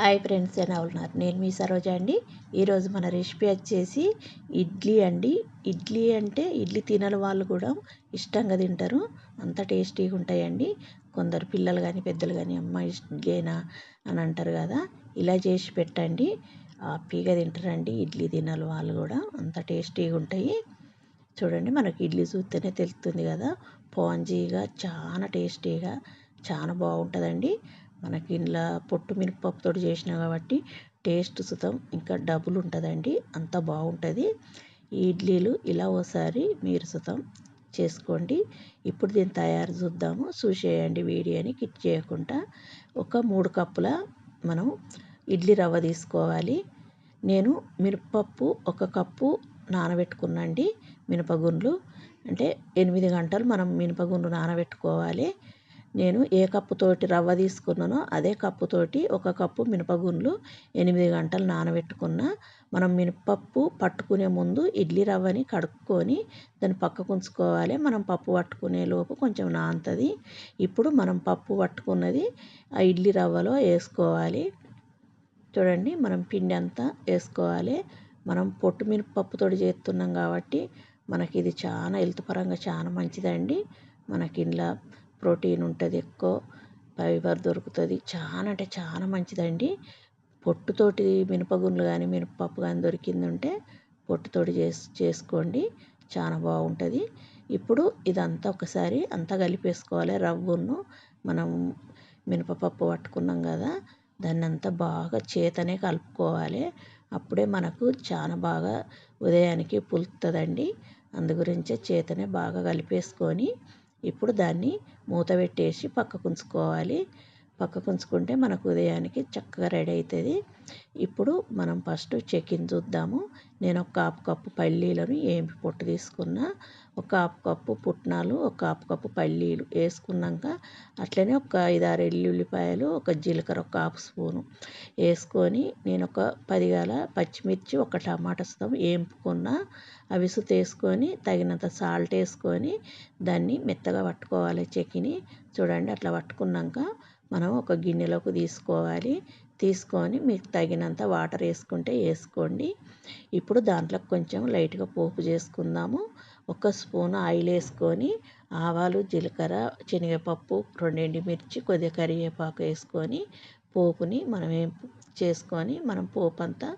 Hi friends ఎలా ఉన్నారు? నేను మీ సరోజ అండి. ఈరోజు మన రెసిపీ వచ్చేసి ఇడ్లీ అండి. ఇడ్లీ అంటే ఇడ్లీ తినని వాళ్ళు కూడా ఇష్టంగా తింటారు. అంత టేస్టీగా ఉంటాయండి. కొందరు పిల్లలు కానీ పెద్దలు కానీ అమ్మ ఇడ్లీనా అని అంటారు కదా ఇలా చేసి పెట్టండి. హ్యాపీగా తింటారండి ఇడ్లీ తినాలి వాళ్ళు కూడా. అంత టేస్టీగా ఉంటాయి. చూడండి మనకి ఇడ్లీ చూస్తేనే తెలుస్తుంది కదా పాంజీగా చాలా టేస్టీగా చాలా బాగుంటుందండి. మనకి ఇంట్లో పొట్టు మినపప్పుతో చేసినా కాబట్టి టేస్ట్ సుతం ఇంకా డబుల్ ఉంటుందండి అంత బాగుంటుంది. ఈ ఇడ్లీలు ఇలా ఓసారి మీరు సుతం చేసుకోండి. ఇప్పుడు దీన్ని తయారు చూద్దాము. చూసేయండి వీడియోని కిట్ చేయకుండా. ఒక మూడు కప్పుల మనం ఇడ్లీ రవ్వ తీసుకోవాలి. నేను మినపప్పు ఒక కప్పు నానబెట్టుకున్నండి మినపగుండ్లు. అంటే ఎనిమిది గంటలు మనం మినపగుండ్లు నానబెట్టుకోవాలి. నేను ఏ కప్పుతోటి రవ్వ తీసుకున్నానో అదే కప్పుతోటి ఒక కప్పు మినపగుండ్లు ఎనిమిది గంటలు నానబెట్టుకున్న మనం మినపప్పు పట్టుకునే ముందు ఇడ్లీ రవ్వని కడుక్కొని దాన్ని పక్కకు ఉంచుకోవాలి. మనం పప్పు పట్టుకునే లోపు కొంచెం నానుతుంది. ఇప్పుడు మనం పప్పు పట్టుకున్నది ఆ ఇడ్లీ రవ్వలో వేసుకోవాలి. చూడండి మనం పిండి అంతా వేసుకోవాలి. మనం పొట్టు మినపప్పుతో చేస్తున్నాం కాబట్టి మనకి ఇది చాలా హెల్త్ పరంగా చాలా మంచిదండి. మనకి ఇంట్లో ప్రోటీన్ ఉంటుంది ఎక్కువ ఫైబర్ దొరుకుతుంది. చాలా అంటే చాలా మంచిదండి. పొట్టుతోటి మినపగుండ్లు కానీ మినపప్పు కానీ దొరికింది ఉంటే పొట్టుతోటి చేసి చేసుకోండి. చాలా బాగుంటుంది. ఇప్పుడు ఇదంతా ఒకసారి అంతా కలిపేసుకోవాలి. రవ్వను మనం మినపప్పు పట్టుకున్నాం కదా దాన్ని అంతా బాగా చేతనే కలుపుకోవాలి. అప్పుడే మనకు చాలా బాగా ఉదయానికి పులుతుందండి అందు గురించే చేతనే బాగా కలిపేసుకొని ఇప్పుడు దాన్ని మూత పెట్టేసి పక్కకు ఉంచుకోవాలి. పక్కకు ఉంచుకుంటే మనకు ఉదయానికి చక్కగా రెడీ అవుతుంది ఇప్పుడు మనం ఫస్ట్ చెకిన్ చూద్దాము. నేను ఒక కాపు కప్పు పల్లీలను ఏమి పొట్టు తీసుకున్న ఒక కాపు కప్పు పుట్నాలు ఒక కాపు కప్పు పల్లీలు వేసుకున్నాక అట్లనే ఒక ఐదారు ఎల్లుల్లిపాయలు ఒక జీలకర్ర ఒక హాఫ్ స్పూను వేసుకొని నేను ఒక పదిగాల పచ్చిమిర్చి ఒక టమాటా సుతం వేంపుకున్న అవి వేసుకొని తగినంత సాల్ట్ వేసుకొని దాన్ని మెత్తగా పట్టుకోవాలి చెక్కిని చూడండి అట్లా పట్టుకున్నాక మనం ఒక గిన్నెలోకి తీసుకోవాలి. తీసుకొని మీకు తగినంత వాటర్ వేసుకుంటే వేసుకోండి. ఇప్పుడు దాంట్లో కొంచెం లైట్గా పోపు చేసుకుందాము. ఒక స్పూన్ ఆయిల్ వేసుకొని ఆవాలు జీలకర్ర శనగపప్పు రెండు మిర్చి కొద్దిగా కరివేపాకు వేసుకొని పోపుని మనం ఏం చేసుకొని మనం పోపు అంతా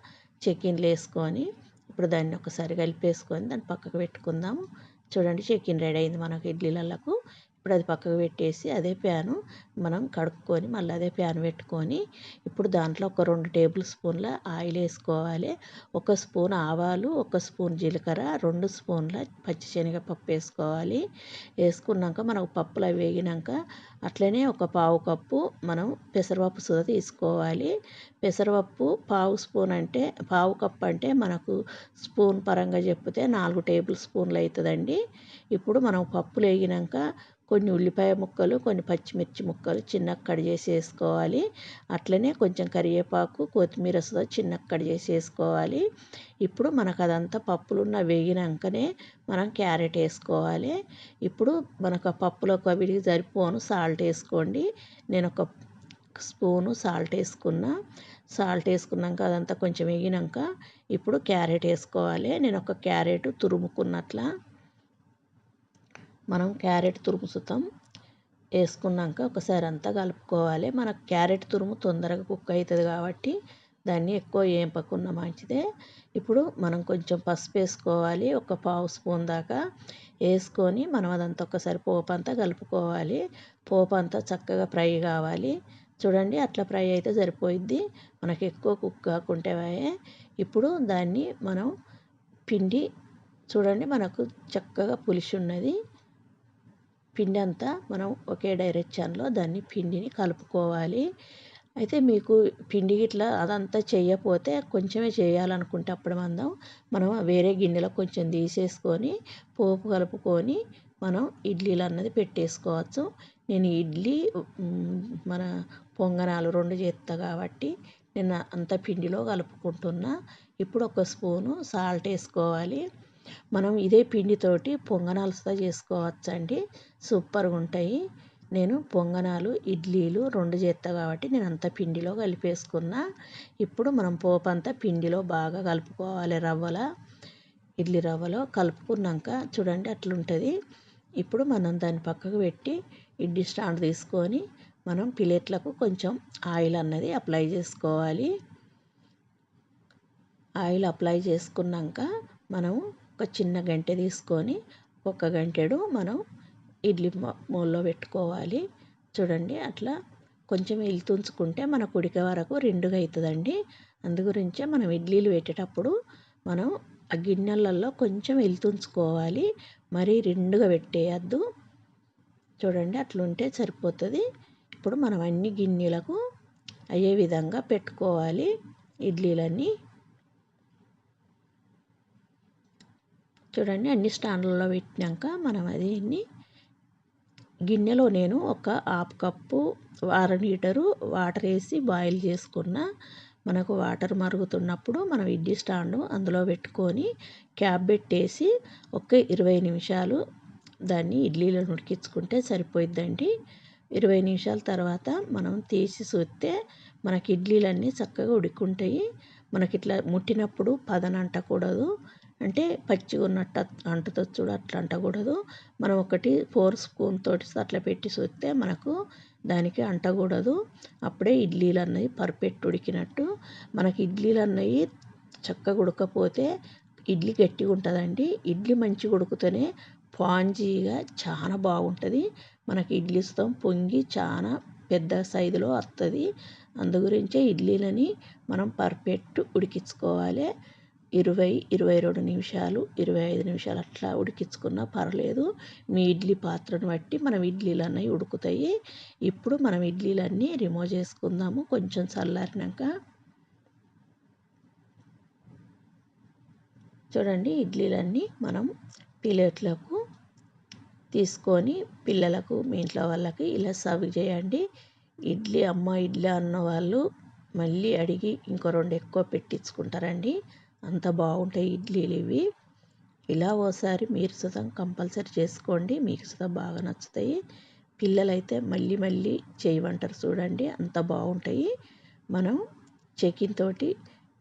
చెక్కిన్లు వేసుకొని ఇప్పుడు దాన్ని ఒకసారి కలిపేసుకొని దాన్ని పక్కకు పెట్టుకుందాము. చూడండి చెక్కిన్ రెడీ అయింది మనకు ఇడ్లీలకు ఇప్పుడు అది పక్కకు పెట్టేసి అదే ప్యాను మనం కడుక్కొని మళ్ళీ అదే ప్యాన్ పెట్టుకొని ఇప్పుడు దాంట్లో ఒక రెండు టేబుల్ స్పూన్ల ఆయిల్ వేసుకోవాలి. ఒక స్పూన్ ఆవాలు ఒక స్పూన్ జీలకర్ర రెండు స్పూన్ల పచ్చిశనగపప్పు వేసుకోవాలి. వేసుకున్నాక మనకు పప్పులు అవి వేగినాక అట్లనే ఒక పావు కప్పు మనం పెసరపప్పు సుధ తీసుకోవాలి. పెసరపప్పు పావు స్పూన్ అంటే పావు కప్పు అంటే మనకు స్పూన్ పరంగా చెప్తే నాలుగు టేబుల్ స్పూన్లు అవుతుందండి. ఇప్పుడు మనం పప్పులు వేగినాక కొన్ని ఉల్లిపాయ ముక్కలు కొన్ని పచ్చిమిర్చి ముక్కలు చిన్నగా కట్ చేసి వేసుకోవాలి అట్లనే కొంచెం కరివేపాకు కొత్తిమీర సుధా చిన్నగా కట్ చేసి వేసుకోవాలి ఇప్పుడు మనకు అదంతా పప్పులున్న వేగినాకనే మనం క్యారెట్ వేసుకోవాలి. ఇప్పుడు మనకు ఆ ఒక అవిడికి సరిపోను సాల్ట్ వేసుకోండి. నేను ఒక స్పూను సాల్ట్ వేసుకున్నా. సాల్ట్ వేసుకున్నాక అదంతా కొంచెం వేగినాక ఇప్పుడు క్యారెట్ వేసుకోవాలి. నేను ఒక క్యారెట్ తురుముకున్నట్లా మనం క్యారెట్ తురుముతాం వేసుకున్నాక ఒకసారి అంతా కలుపుకోవాలి. మనకు క్యారెట్ తురుము తొందరగా కుక్ అవుతుంది కాబట్టి దాన్ని ఎక్కువ వేపకున్న మంచిదే. ఇప్పుడు మనం కొంచెం పసుపు వేసుకోవాలి. ఒక పావు స్పూన్ దాకా వేసుకొని మనం అదంతా ఒకసారి పోపు అంతా కలుపుకోవాలి. పోపు అంతా చక్కగా ఫ్రై కావాలి. చూడండి అట్లా ఫ్రై అయితే సరిపోయిద్ది. మనకి ఎక్కువ కుక్ కాకుంటే ఇప్పుడు దాన్ని మనం పిండి చూడండి మనకు చక్కగా పులిసి ఉన్నది పిండి అంతా మనం ఒకే డైరెక్షన్లో దాన్ని పిండిని కలుపుకోవాలి. అయితే మీకు పిండి ఇట్లా అదంతా చేయకపోతే కొంచెమే చేయాలనుకుంటే అప్పుడు మందం మనం వేరే గిన్నెలో కొంచెం తీసేసుకొని పోపు కలుపుకొని మనం ఇడ్లీలు అన్నది పెట్టేసుకోవచ్చు. నేను ఇడ్లీ మన పొంగనాలు రెండు చేస్తా కాబట్టి నేను అంత పిండిలో కలుపుకుంటున్నా. ఇప్పుడు ఒక స్పూను సాల్ట్ వేసుకోవాలి. మనం ఇదే పిండితోటి పొంగనాలు చేసుకోవచ్చు చేసుకోవచ్చండి. సూపర్గా ఉంటాయి నేను పొంగనాలు ఇడ్లీలు రెండు చేస్తా కాబట్టి నేను అంత పిండిలో కలిపేసుకున్నా. ఇప్పుడు మనం పోపు అంతా పిండిలో బాగా కలుపుకోవాలి రవ్వల. ఇడ్లీ రవ్వలో కలుపుకున్నాక చూడండి అట్లుంటుంది. ఇప్పుడు మనం దాన్ని పక్కకు పెట్టి ఇడ్లీ స్టాండ్ తీసుకొని మనం ప్లేట్లకు కొంచెం ఆయిల్ అన్నది అప్లై చేసుకోవాలి. ఆయిల్ అప్లై చేసుకున్నాక మనం ఒక చిన్న గంటె తీసుకొని ఒక గంటెడు మనం ఇడ్లీ మూలలో పెట్టుకోవాలి. చూడండి అట్లా కొంచెం వెళ్తుంచుకుంటే మన కుడిక వరకు రెండుగా అవుతుందండి అందు గురించే మనం ఇడ్లీలు పెట్టేటప్పుడు మనం ఆ గిన్నెలలో కొంచెం వెళ్తుంచుకోవాలి మరీ రెండుగా పెట్టేయద్దు. చూడండి అట్లుంటే సరిపోతుంది. ఇప్పుడు మనం అన్ని గిన్నెలకు అయ్యే విధంగా పెట్టుకోవాలి ఇడ్లీలన్నీ. చూడండి అన్ని స్టాండ్లలో పెట్టినాక మనం అది గిన్నెలో నేను ఒక హాఫ్ కప్పు అర లీటరు వాటర్ వేసి బాయిల్ చేసుకున్న మనకు వాటర్ మరుగుతున్నప్పుడు మనం ఇడ్లీ స్టాండ్ అందులో పెట్టుకొని క్యాప్ పెట్టేసి ఒక ఇరవై నిమిషాలు దాన్ని ఇడ్లీలను ఉడికించుకుంటే సరిపోయిద్దండి. ఇరవై నిమిషాల తర్వాత మనం తీసి చూస్తే మనకి ఇడ్లీలన్నీ చక్కగా ఉడుకుంటాయి మనకి ఇట్లా ముట్టినప్పుడు పదన అంటకూడదు అంటే పచ్చిగా ఉన్నట్టు అంటుతుంది చూడు అట్లా అంటకూడదు. మనం ఒకటి ఫోర్ స్పూన్ తోటి అట్లా పెట్టి చూస్తే మనకు దానికి అంటకూడదు. అప్పుడే ఇడ్లీలు అన్నవి పర్ఫెక్ట్ ఉడికినట్టు. మనకి ఇడ్లీలు అన్నవి చక్కగా ఉడకపోతే ఇడ్లీ గట్టిగా ఉంటుందండి ఇడ్లీ మంచిగా ఉడికితేనే పాంజీగా చాలా బాగుంటుంది. మనకి ఇడ్లీ ఇస్తాం పొంగి చాలా పెద్ద సైజులో వస్తుంది అందు గురించే ఇడ్లీలని మనం పర్ఫెక్ట్ ఉడికించుకోవాలి. ఇరవై ఇరవై రెండు నిమిషాలు ఇరవై ఐదు నిమిషాలు అట్లా ఉడికించుకున్నా పర్లేదు. మీ ఇడ్లీ పాత్రను బట్టి మనం ఇడ్లీలు అన్నవి ఉడుకుతాయి. ఇప్పుడు మనం ఇడ్లీలన్నీ రిమూవ్ చేసుకుందాము. కొంచెం చల్లారినాక చూడండి ఇడ్లీలన్నీ మనం ప్లేట్లకు తీసుకొని పిల్లలకు మీ ఇంట్లో వాళ్ళకి ఇలా సర్వ్ చేయండి. ఇడ్లీ అమ్మ ఇడ్లీ అన్న వాళ్ళు మళ్ళీ అడిగి ఇంకో రెండు ఎక్కువ పెట్టించుకుంటారండి. అంత బాగుంటాయి ఇడ్లీలు ఇవి ఇలా ఓసారి మీరు సుతం కంపల్సరీ చేసుకోండి. మీకు సుతం బాగా నచ్చుతాయి. పిల్లలైతే మళ్ళీ మళ్ళీ చేయమంటారు చూడండి. అంత బాగుంటాయి. మనం చెకిన్ తోటి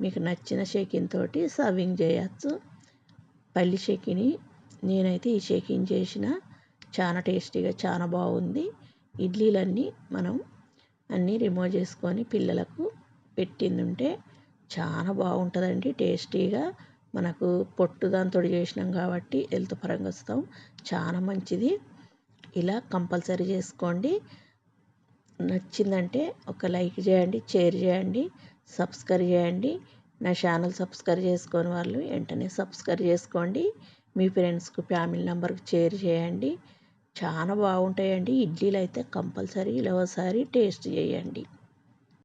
మీకు నచ్చిన షేకిన్ తోటి సర్వింగ్ చేయచ్చు. పల్లి షేకిని నేనైతే ఈ షేకిన్ చేసిన. చాలా టేస్టీగా చాలా బాగుంది. ఇడ్లీలన్నీ మనం అన్నీ రిమూవ్ చేసుకొని పిల్లలకు పెట్టింది ఉంటే చాలా బాగుంటుందండి. టేస్టీగా మనకు పొట్టు దాంతో చేసినాం కాబట్టి హెల్త్ పరంగా వస్తాం. చాలా మంచిది. ఇలా కంపల్సరీ చేసుకోండి. నచ్చిందంటే ఒక లైక్ చేయండి షేర్ చేయండి సబ్స్క్రైబ్ చేయండి. నా ఛానల్ సబ్స్క్రైబ్ చేసుకోని వాళ్ళు వెంటనే సబ్స్క్రైబ్ చేసుకోండి. మీ ఫ్రెండ్స్కు ఫ్యామిలీ నెంబర్కి షేర్ చేయండి. చాలా బాగుంటాయండి. ఇడ్లీలు అయితే కంపల్సరీ ఇలా ఒకసారి టేస్ట్ చేయండి.